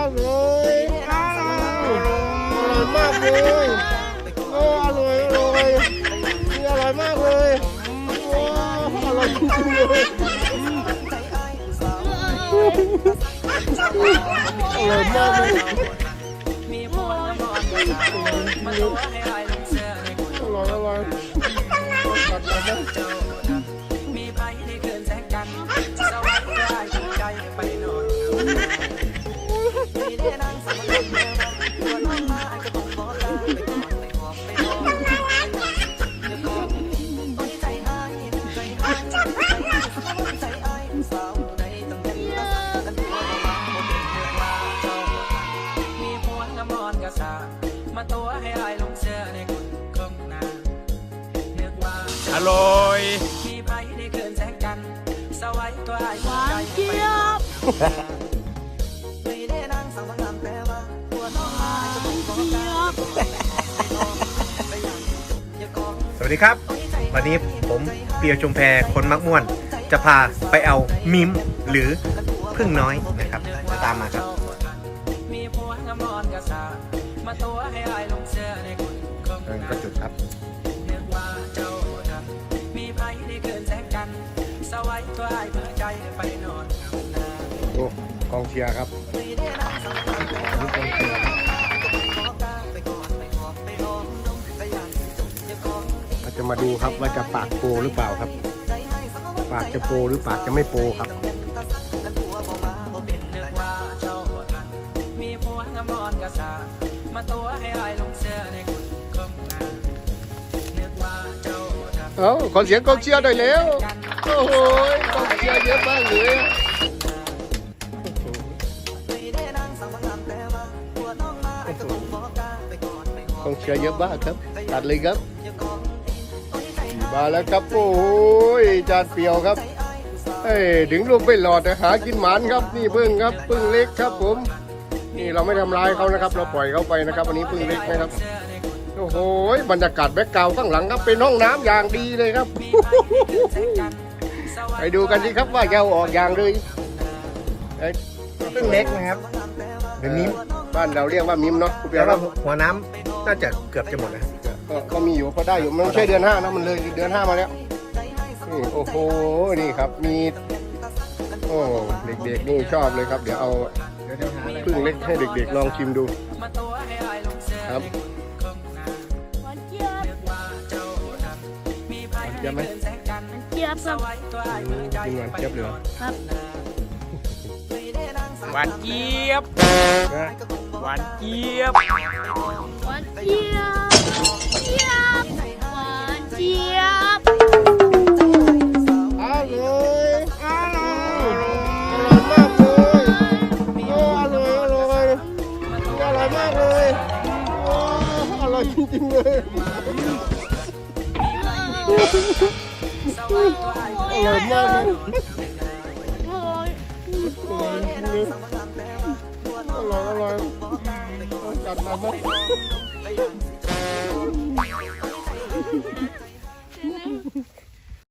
าวเลยอ้าวอร่อยมากเลยโอ้อร่อยอร่อยนี่อร่อยมากเลยโอ้อร่อยจริงๆเลยอร่อยมากเลยมีพวงน้ำมันกระจายมาตัวให้อายลงเสือในกุอร่อยอร่อยตัดมาบ้างเจ้านั้น อนกระสามาตัวให้อายลงเสื้อในกุนคงนานึกว่าอร่อยมีไปในคืนแสงจันทร์สวัยตัวอายหวานเจี๊ยบไม่ได้นั่งสังสรรค์แต่ว่าตัวน้องมาจะต้องขอการไปอย่างอย่ากองสวัสดีครับ วันนี้ผมเปียวจงแพรคนมักม่วน จะพาไปเอามิมหรือพึ่งน้อยนะครับจะตามมาครับ คงเดินนาก็จุดครับนึกว่าเจ้านั้นมีไผในคืนแสงเมื่อใจไปนอนนาโอ้กองเชียร์ครับนั่กองดมไปอย่างจุดจะกองเราจะมาดูครับว่าจะปากโปรหรือเปล่าครับ ปากจะโปรหรือปากจะไม่โปรครับ เอ้าขอเสียงกองเชียร์ได้แล้วโอ้โหกองเชียร์เยอะมากเลยกองเชียร์เยอะมากครับตัดเลยครับอย่ากองต้องใจหายมาแล้วครับโอ้ยจานเปียวครับเอ้ยถึงลูกไม่หลอดแต่หากินหมานครับ นี่พึ่งครับพึ่งเล็กครับผม นี่เราไม่ทำร้ายเขานะครับ เราปล่อยเขาไปนะครับวันนี้พึ่งเล็กนะครับ โอ้โหบรรยากาศแบ็กกราวด์ข้างหลังครับเป็นห้องน้ำอย่างดีเลยครับ ไปดูกันสิครับว่าจะเอาออกอย่างเลยเอ้ยพึ่งเล็กนะครับเดี๋ยวนี้บ้านเราเรียกว่ามิมเนาะคุณเปียแล้ววก็เนาะหัวน้ำน่าจะเกือบจะหมดแล้วก็ก็มีอยู่ก็ได้อยู่มันไม่ใช่เดือนห้านะมันเลยเดือนห้ามาแล้วนี่โอ้โหนี่ครับมีโอ้เด็กๆนี่ชอบเลยครับ เดี๋ยวเอาเดี๋ยวเดี๋ยวหาอะไรพึ่งเล็กให้เด็กๆลองชิมดูครับ เดี๋ยวไหมเจี๊ยบครับกินหวานเจี๊ยบเลยเหรอครับหวานเจี๊ยบนะหวานเจี๊ยบหวานเจี๊ยบเจี๊ยบหวานเจี๊ยบอร่อยอร่อยอร่อยมากเลยโอ้อร่อยอร่อยอร่อยมากเลยโอ้อร่อยจริงๆเลย อร่อยมากอร่อยจัดมาไหม